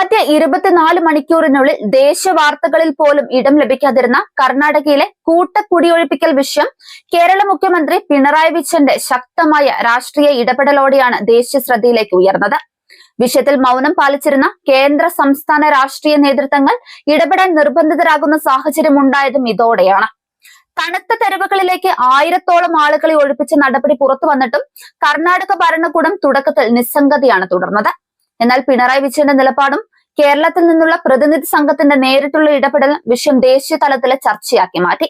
ആദ്യ ഇരുപത്തിനാല് മണിക്കൂറിനുള്ളിൽ ദേശവാർത്തകളിൽ പോലും ഇടം ലഭിക്കാതിരുന്ന കർണാടകയിലെ കൂട്ടക്കുടിയൊഴിപ്പിക്കൽ വിഷയം കേരള മുഖ്യമന്ത്രി പിണറായി വിജയന്റെ ശക്തമായ രാഷ്ട്രീയ ഇടപെടലോടെയാണ് ദേശീയ ശ്രദ്ധയിലേക്ക് ഉയർന്നത്. വിഷയത്തിൽ മൗനം പാലിച്ചിരുന്ന കേന്ദ്ര സംസ്ഥാന രാഷ്ട്രീയ നേതൃത്വങ്ങൾ ഇടപെടാൻ നിർബന്ധിതരാകുന്ന സാഹചര്യം ഉണ്ടായതും ഇതോടെയാണ്. തണുത്ത തെരുവുകളിലേക്ക് ആയിരത്തോളം ആളുകളെ ഒഴിപ്പിച്ച നടപടി പുറത്തു വന്നിട്ടും കർണാടക ഭരണകൂടം തുടക്കത്തിൽ നിസ്സംഗതയാണ് തുടർന്നത്. എന്നാൽ പിണറായി വിജയന്റെ നിലപാടും കേരളത്തിൽ നിന്നുള്ള പ്രതിനിധി സംഘത്തിന്റെ നേരിട്ടുള്ള ഇടപെടൽ വിഷയം ദേശീയ തലത്തിലെ ചർച്ചയാക്കി മാറ്റി.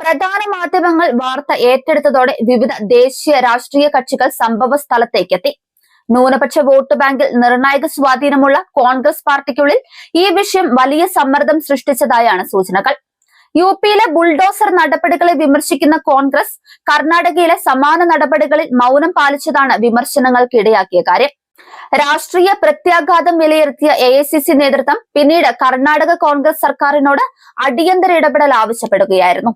പ്രധാന മാധ്യമങ്ങൾ വാർത്ത ഏറ്റെടുത്തതോടെ വിവിധ ദേശീയ രാഷ്ട്രീയ കക്ഷികൾ സംഭവ സ്ഥലത്തേക്കെത്തി. ന്യൂനപക്ഷ വോട്ട് ബാങ്കിൽ നിർണായക സ്വാധീനമുള്ള കോൺഗ്രസ് പാർട്ടിക്കുള്ളിൽ ഈ വിഷയം വലിയ സമ്മർദ്ദം സൃഷ്ടിച്ചതായാണ് സൂചനകൾ. യു പിയിലെ ബുൾഡോസർ നടപടികളെ വിമർശിക്കുന്ന കോൺഗ്രസ് കർണാടകയിലെ സമാന നടപടികളിൽ മൗനം പാലിച്ചതാണ് വിമർശനങ്ങൾക്ക് ഇടയാക്കിയ കാര്യം. രാഷ്ട്രീയ പ്രത്യാഘാതം വിലയിരുത്തിയ എ ഐ സി സി നേതൃത്വം പിന്നീട് കർണാടക കോൺഗ്രസ് സർക്കാരിനോട് അടിയന്തര ഇടപെടൽ ആവശ്യപ്പെടുകയായിരുന്നു.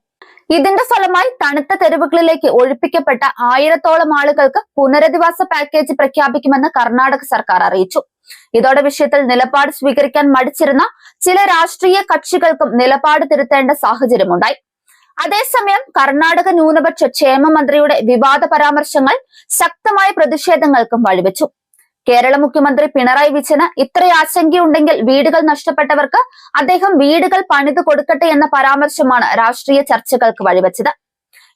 ഇതിന്റെ ഫലമായി തണുത്ത തെരുവുകളിലേക്ക് ഒഴിപ്പിക്കപ്പെട്ട ആയിരത്തോളം ആളുകൾക്ക് പുനരധിവാസ പാക്കേജ് പ്രഖ്യാപിക്കുമെന്ന് കർണാടക സർക്കാർ അറിയിച്ചു. ഇതോടെ വിഷയത്തിൽ നിലപാട് സ്വീകരിക്കാൻ മടിച്ചിരുന്ന ചില രാഷ്ട്രീയ കക്ഷികൾക്കും നിലപാട് തിരുത്തേണ്ട സാഹചര്യമുണ്ടായി. അതേസമയം കർണാടക ന്യൂനപക്ഷ ക്ഷേമ മന്ത്രിയുടെ വിവാദ പരാമർശങ്ങൾ ശക്തമായ പ്രതിഷേധങ്ങൾക്കും വഴിവെച്ചു. കേരള മുഖ്യമന്ത്രി പിണറായി വിജയന് ഇത്ര ആശങ്കയുണ്ടെങ്കിൽ വീടുകൾ നഷ്ടപ്പെട്ടവർക്ക് അദ്ദേഹം വീടുകൾ പണിതു കൊടുക്കട്ടെ എന്ന പരാമർശമാണ് രാഷ്ട്രീയ ചർച്ചകൾക്ക് വഴിവെച്ചത്.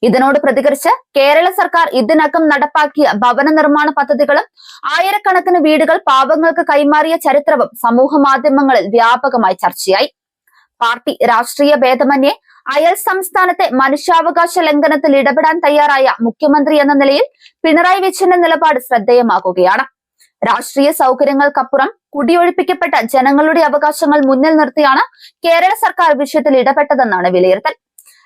ഇതിനോട് പ്രതികരിച്ച് കേരള സർക്കാർ ഇതിനകം നടപ്പാക്കിയ ഭവന നിർമ്മാണ പദ്ധതികളും ആയിരക്കണക്കിന് വീടുകൾ പാവങ്ങൾക്ക് കൈമാറിയ ചരിത്രവും സമൂഹ മാധ്യമങ്ങളിൽ വ്യാപകമായി ചർച്ചയായി. പാർട്ടി രാഷ്ട്രീയ ഭേദമന്യേ അയൽ സംസ്ഥാനത്തെ മനുഷ്യാവകാശ ലംഘനത്തിൽ ഇടപെടാൻ തയ്യാറായ മുഖ്യമന്ത്രി എന്ന നിലയിൽ പിണറായി വിജയന്റെ നിലപാട് ശ്രദ്ധേയമാകുകയാണ്. രാഷ്ട്രീയ സൗകര്യങ്ങൾക്കപ്പുറം കുടിയൊഴിപ്പിക്കപ്പെട്ട ജനങ്ങളുടെ അവകാശങ്ങൾ മുന്നിൽ നിർത്തിയാണ് കേരള സർക്കാർ വിഷയത്തിൽ ഇടപെട്ടതെന്നാണ് വിലയിരുത്തൽ.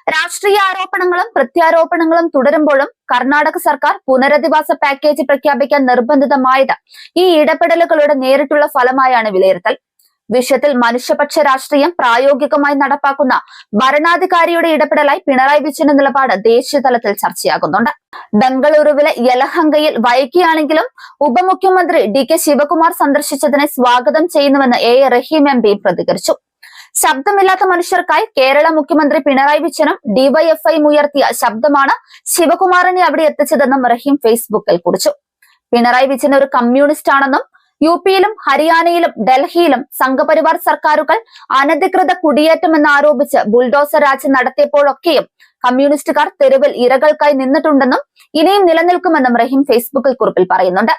രാഷ്ട്രീയ ആരോപണങ്ങളും പ്രത്യാരോപണങ്ങളും തുടരുമ്പോഴും കർണാടക സർക്കാർ പുനരധിവാസ പാക്കേജ് പ്രഖ്യാപിക്കാൻ നിർബന്ധിതമായത് ഈ ഇടപെടലുകളുടെ നേരിട്ടുള്ള ഫലമായാണ് വിലയിരുത്തൽ. വിഷയത്തിൽ മനുഷ്യപക്ഷ രാഷ്ട്രീയം പ്രായോഗികമായി നടപ്പാക്കുന്ന ഭരണാധികാരിയുടെ ഇടപെടലായി പിണറായി വിജയന്റെ നിലപാട് ദേശീയ തലത്തിൽ ചർച്ചയാകുന്നുണ്ട്. ബംഗളൂരുവിലെ യലഹങ്കയിൽ വൈകിയാണെങ്കിലും ഉപമുഖ്യമന്ത്രി ഡി കെ ശിവകുമാർ സന്ദർശിച്ചതിനെ സ്വാഗതം ചെയ്യുന്നുവെന്ന് എ റഹീം എം പി പ്രതികരിച്ചു. ശബ്ദമില്ലാത്ത മനുഷ്യർക്കായി കേരള മുഖ്യമന്ത്രി പിണറായി വിജയനും ഡിവൈഎഫ്ഐ ഉയർത്തിയ ശബ്ദമാണ് ശിവകുമാറിനെ അവിടെ എത്തിച്ചതെന്നും റഹീം ഫേസ്ബുക്കിൽ കുറിച്ചു. പിണറായി വിജയൻ ഒരു കമ്മ്യൂണിസ്റ്റ് ആണെന്നും യു പിയിലും ഹരിയാനയിലും ഡൽഹിയിലും സംഘപരിവാർ സർക്കാരുകൾ അനധികൃത കുടിയേറ്റമെന്ന് ആരോപിച്ച് ബുൾഡോസർ രാജ് നടത്തിയപ്പോഴൊക്കെയും കമ്മ്യൂണിസ്റ്റുകാർ തെരുവിൽ ഇരകൾക്കായി നിന്നിട്ടുണ്ടെന്നും ഇനിയും നിലനിൽക്കുമെന്നും റഹീം ഫേസ്ബുക്കിൽ കുറിപ്പിൽ പറയുന്നുണ്ട്.